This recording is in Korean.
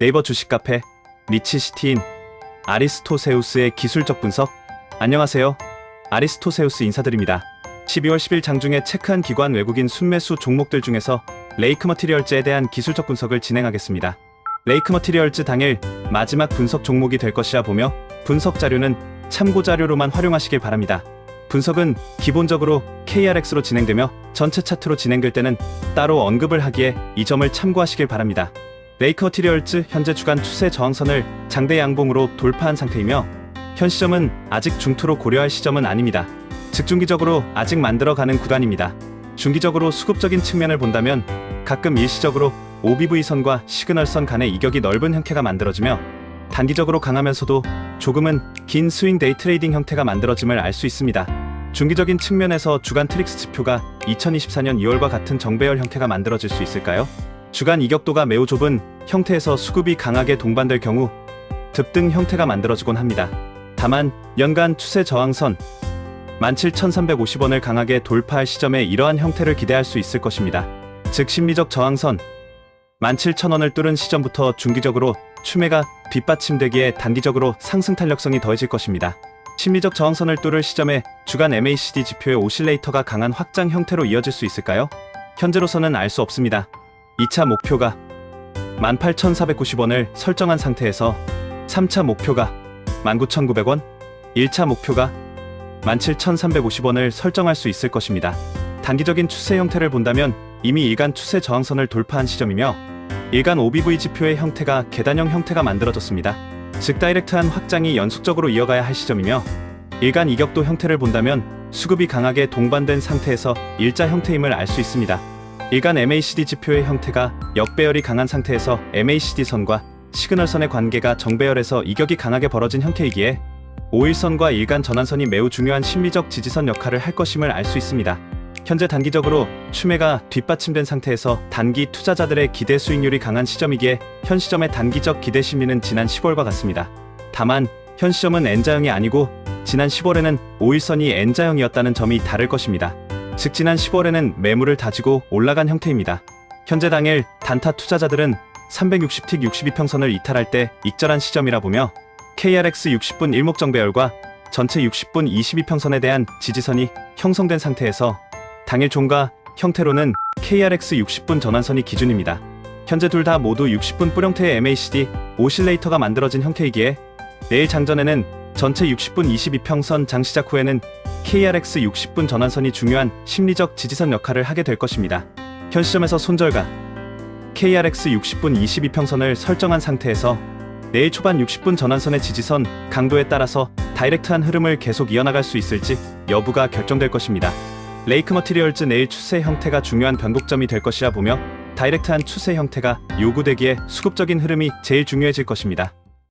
네이버 주식 카페 리치시티인 아리스토세우스의 기술적 분석 안녕하세요. 아리스토세우스 인사드립니다. 12월 10일 장중에 체크한 기관 외국인 순매수 종목들 중에서 레이크 머티리얼즈에 대한 기술적 분석을 진행하겠습니다. 레이크 머티리얼즈 당일 마지막 분석 종목이 될 것이라 보며 분석 자료는 참고 자료로만 활용하시길 바랍니다. 분석은 기본적으로 KRX로 진행되며 전체 차트로 진행될 때는 따로 언급을 하기에 이 점을 참고하시길 바랍니다. 레이크 머티리얼즈 현재 주간 추세 저항선을 장대 양봉으로 돌파한 상태이며 현 시점은 아직 중투로 고려할 시점은 아닙니다. 즉 중기적으로 아직 만들어가는 구간입니다. 중기적으로 수급적인 측면을 본다면 가끔 일시적으로 OBV선과 시그널선 간의 이격이 넓은 형태가 만들어지며 단기적으로 강하면서도 조금은 긴 스윙 데이 트레이딩 형태가 만들어짐을 알 수 있습니다. 중기적인 측면에서 주간 트릭스 지표가 2024년 2월과 같은 정배열 형태가 만들어질 수 있을까요? 주간 이격도가 매우 좁은 형태에서 수급이 강하게 동반될 경우 급등 형태가 만들어지곤 합니다. 다만 연간 추세 저항선 17,350원을 강하게 돌파할 시점에 이러한 형태를 기대할 수 있을 것입니다. 즉 심리적 저항선 17,000원을 뚫은 시점부터 중기적으로 추매가 뒷받침되기에 단기적으로 상승 탄력성이 더해질 것입니다. 심리적 저항선을 뚫을 시점에 주간 MACD 지표의 오실레이터가 강한 확장 형태로 이어질 수 있을까요? 현재로서는 알 수 없습니다. 2차 목표가 18,490원을 설정한 상태에서 3차 목표가 19,900원, 1차 목표가 17,350원을 설정할 수 있을 것입니다. 단기적인 추세 형태를 본다면 이미 일간 추세 저항선을 돌파한 시점이며 일간 OBV 지표의 형태가 계단형 형태가 만들어졌습니다. 즉 다이렉트한 확장이 연속적으로 이어가야 할 시점이며 일간 이격도 형태를 본다면 수급이 강하게 동반된 상태에서 일자 형태임을 알 수 있습니다. 일간 MACD 지표의 형태가 역배열이 강한 상태에서 MACD 선과 시그널선의 관계가 정배열에서 이격이 강하게 벌어진 형태이기에 5일선과 일간 전환선이 매우 중요한 심리적 지지선 역할을 할 것임을 알 수 있습니다. 현재 단기적으로 추매가 뒷받침된 상태에서 단기 투자자들의 기대 수익률이 강한 시점이기에 현 시점의 단기적 기대 심리는 지난 10월과 같습니다. 다만 현 시점은 N자형이 아니고 지난 10월에는 5일선이 N자형이었다는 점이 다를 것입니다. 즉 지난 10월에는 매물을 다지고 올라간 형태입니다. 현재 당일 단타 투자자들은 360틱 62평선을 이탈할 때 익절한 시점이라 보며 KRX 60분 일목정배열과 전체 60분 22평선에 대한 지지선이 형성된 상태에서 당일 종가 형태로는 KRX 60분 전환선이 기준입니다. 현재 둘 다 모두 60분 뿌령태의 MACD 오실레이터가 만들어진 형태이기에 내일 장전에는 전체 60분 22평선 장 시작 후에는 KRX 60분 전환선이 중요한 심리적 지지선 역할을 하게 될 것입니다. 현 시점에서 손절가 KRX 60분 22평선을 설정한 상태에서 내일 초반 60분 전환선의 지지선 강도에 따라서 다이렉트한 흐름을 계속 이어나갈 수 있을지 여부가 결정될 것입니다. 레이크 머티리얼즈 내일 추세 형태가 중요한 변곡점이 될 것이라 보며 다이렉트한 추세 형태가 요구되기에 수급적인 흐름이 제일 중요해질 것입니다.